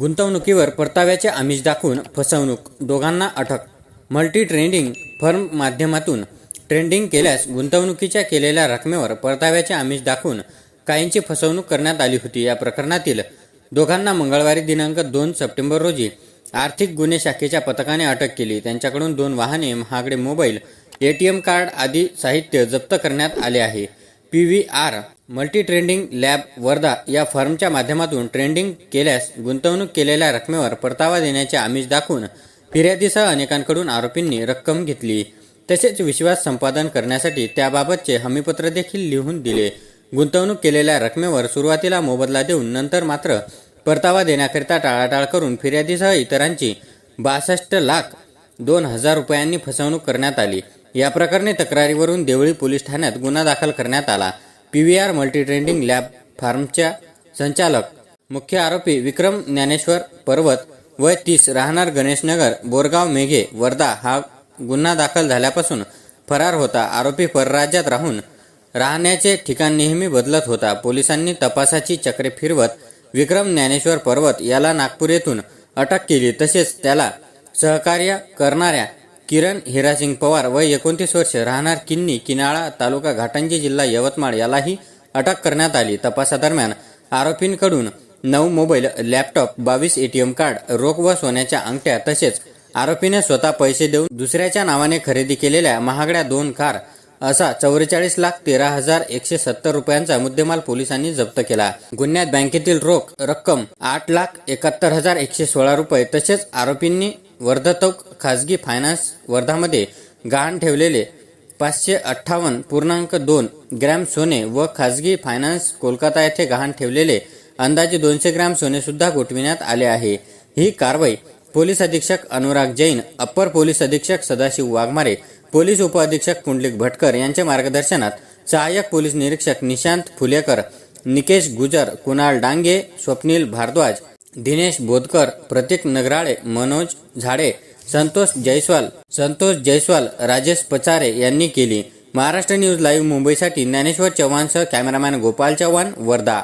गुंतवणुकीवर परताव्याचे आमिष दाखवून फसवणूक दोघांना अटक. मल्टी ट्रेंडिंग फर्म माध्यमातून ट्रेडिंग केल्यास गुंतवणुकीच्या केलेल्या रकमेवर परताव्याचे आमिष दाखवून काहींची फसवणूक करण्यात आली होती. या प्रकरणातील दोघांना मंगळवारी दिनांक दोन सप्टेंबर रोजी आर्थिक गुन्हे शाखेच्या पथकाने अटक केली. त्यांच्याकडून दोन वाहने महागडे मोबाईल एटीएम कार्ड आदी साहित्य जप्त करण्यात आले आहे. P V R multi trading lab Wardha या फर्मच्या माध्यमातून ट्रेडिंग केल्यास गुंतवणूक केलेल्या रकमेवर परतावा देण्याचे आमिष दाखवून फिर्यादीसह अनेकांकडून आरोपींनी रक्कम घेतली. तसेच विश्वास संपादन करण्यासाठी त्याबाबतचे हमीपत्र देखील लिहून दिले. गुंतवणूक केलेल्या रकमेवर सुरुवातीला मोबदला देऊन नंतर मात्र परतावा देण्याकरिता टाळाटाळ करून फिर्यादीसह इतरांची बासष्ट लाख दोन हजार रुपयांनी फसवणूक करण्यात आली. या प्रकरणी तक्रारीवरून देवळी पोलीस ठाण्यात गुन्हा दाखल करण्यात आला. P V R multi trading lab फार्मच्या संचालक मुख्य आरोपी विक्रम ज्ञानेश्वर पर्वत वय तीस राहणार गणेशनगर बोरगाव मेघे वर्धा हा गुन्हा दाखल झाल्यापासून फरार होता. आरोपी परराज्यात राहून राहण्याचे ठिकाण नेहमी बदलत होता. पोलिसांनी तपासाची चक्रे फिरवत विक्रम ज्ञानेश्वर पर्वत याला नागपूर येथून अटक केली. तसेच त्याला सहकार्य करणाऱ्या किरण हिरासिंग पवार व एकोणतीस वर्ष. राहणार किन्नी किनाळा तालुका घाटंजी जिल्हा यवतमाळ यालाही अटक करण्यात आली तपासादरम्यान. आरोपींकडून नऊ मोबाईल लॅपटॉप बावीस एटीएम कार्ड रोख व सोन्याच्या अंगठ्या तसेच आरोपीने स्वतः पैसे देऊन दुसऱ्याच्या नावाने खरेदी केलेल्या महागड्या दोन कार असा चौवेचाळीस लाख तेरा हजार एकशे सत्तर रुपयांचा मुद्देमाल पोलिसांनी जप्त केला. गुन्ह्यात बँकेतील रोख रक्कम आठ लाख एकाहत्तर हजार एकशे सोळा रुपये तसेच आरोपींनी वर्धतोक खासगी फायनान्स वर्धामध्ये गहाण ठेवलेले पाचशे अठ्ठावन्न पूर्णांक दोन ग्रॅम सोने व खासगी फायनान्स कोलकाता येथे गहाण ठेवलेले अंदाजे दोनशे ग्रॅम सोने सुद्धा गोठविण्यात आले आहे. ही कारवाई पोलीस अधीक्षक अनुराग जैन अप्पर पोलीस अधीक्षक सदाशिव वाघमारे पोलीस उपअधीक्षक पुंडलिक भटकर यांच्या मार्गदर्शनात सहाय्यक पोलीस निरीक्षक निशांत फुलेकर निकेश गुजर कुणाल डांगे स्वप्नील भारद्वाज दिनेश बोदकर प्रतीक नगराळे मनोज झाडे संतोष जयस्वाल संतोष जयस्वाल राजेश पचारे यांनी केली. महाराष्ट्र न्यूज लाईव्ह मुंबईसाठी ज्ञानेश्वर चव्हाणसह कॅमेरामॅन गोपाल चव्हाण वर्धा.